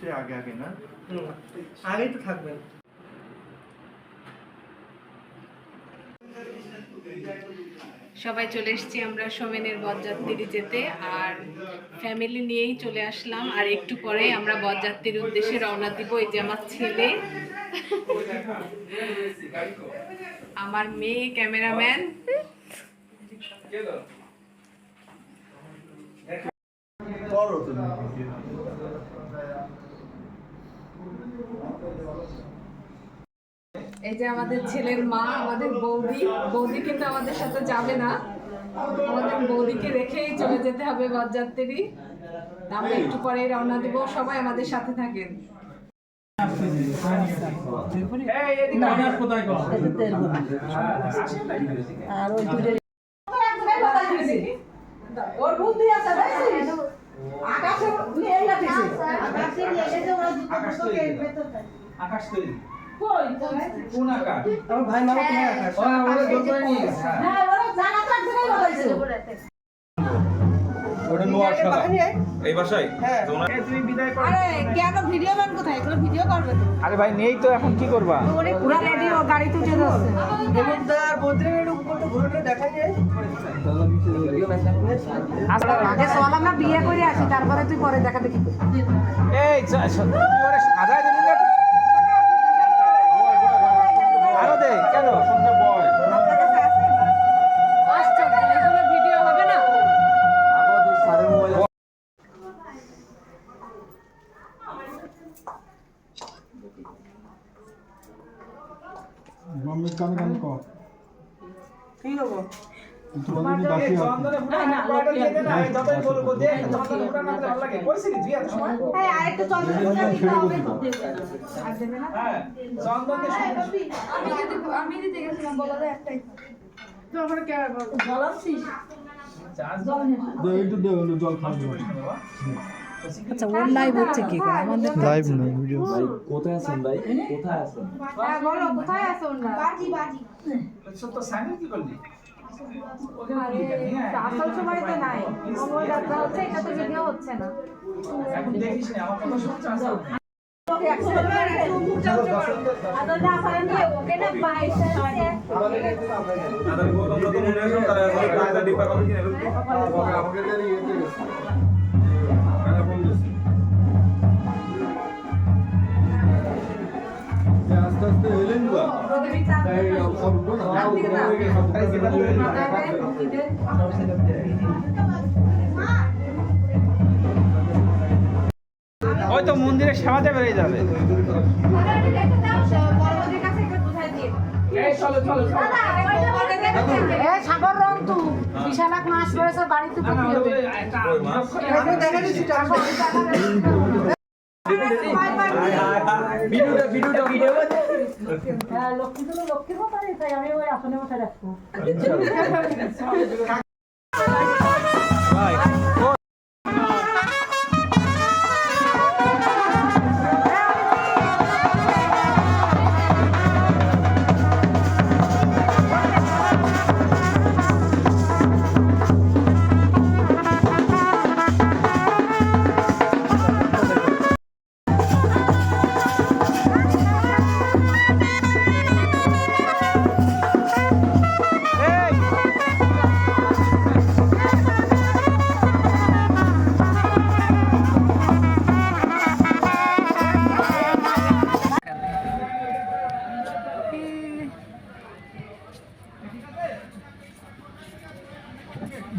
হচ্ছে আগে আগে না? আগেই তো থাকবেন। সবাই চলে এসেছি আমরা সোমেনের বরযাত্রী যেতে আর ফ্যামিলি নিয়েই চলে আসলাম আর একটু পরে আমরা বরযাত্রীর উদ্দেশ্যে রওনা দিব এই যে আমার ছেলে। আমার মেয়ে ক্যামেরাম্যান। করো তুমি। এই যে আমাদের ছেলের মা আমাদের বৌদি। বৌদি কিন্তু আমাদের সাথে যাবে না। আমাদের বৌদিকে রেখেই চলে যেতে হবে বরযাত্রী আমরা একটু পরে রওনা দিব। সবাই আমাদের সাথে থাকেন। ওর বুদ্ধি আছে দেখছিস আকাশে নিয়ে এই লাঠিছে আকাশে নিয়ে এসে ওরা দুটো পুস্তকের ভেতরটা আকাশ তৈরি কোন আকাশ? আমার ভাই মামা তোমার আকাশ। ওরা ওরা জোর করে নিয়ে গেছে হ্যাঁ। ওরা জায়গা তো এক বলাইছে ওটা লোয়ার সাদা এই বাসায়? তুমি বিদায় করো। আরে কেন ভিডিও কোথায়? এগুলো ভিডিও করবে তো। আরে ভাই নেই তো এখন কি করবা? পুরা রেডি ও গাড়ি যাচ্ছে। দেবদার বদ্রের আগে চল আমরা বিয়ে করে আসি তারপরে তুই পরে দেখা দেখি এই সাজায় দিলি না আরও দে কেন আশ্চর্য এগুলো ভিডিও হবে কি হব? তোমার যদি দাসী হয় আমি হ্যাঁ দিতে হ্যাঁ আমি যদি আমি গেছিলাম বলা যায় একটাই। তো আমরা কে চার্জ জল নিয়ে আচ্ছা ওর লাইভ হচ্ছে কি করে আমাদের লাইভ নেই ভিডিও কোথায় আছেন ভাই কোথায় আছেন হ্যাঁ বলো কোথায় আছো ওরা বাজি বাজি সব তো সাইন কি করলি আসল সময় তো নাই যাত্রা হচ্ছে এটা তো ভিডিও হচ্ছে না এখন দেখিস না আমার কথা শুনছ আসল তাদের তাই সব কোন হাও করে গেছে সব কাছে ওই তো মন্দিরে সেবাতে বেরিয়ে যাবে সাগর রং তু। রয়েছে বাড়িতে ভিডিওটা ভিডিওটা ভিডিও লক্ষ্মী তো লক্ষ্মীর মতো তাই আমি ওই আসনে বসে রাখব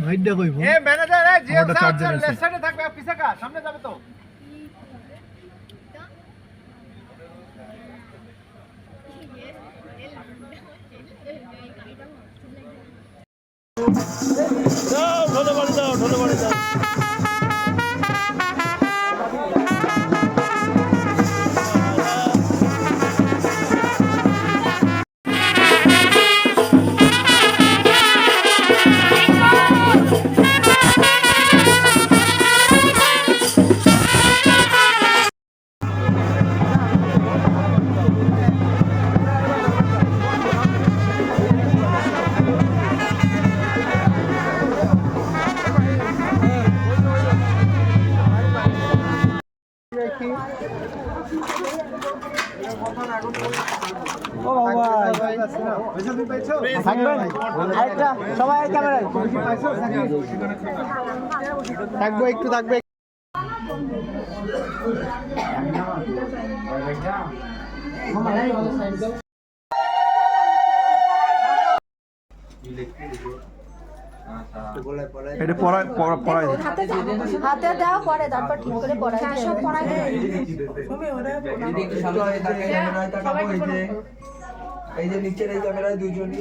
ভাইডা কইব এ ম্যানেজার এ জিএম স্যার লেফট সাইডে থাকবে আপনি কা সামনে যাবে তো। ধন্যবাদ দাও ধন্যবাদ দাও। সবাই ক্যামেরায় থাকব একটু থাকবে এটা পড়ায় পড়ায় হাতে দাও। পরে তারপর ঠিক করে পড়াই সব পড়াই এই যে এই যে নিচের এই ক্যামেরায় দুইজনই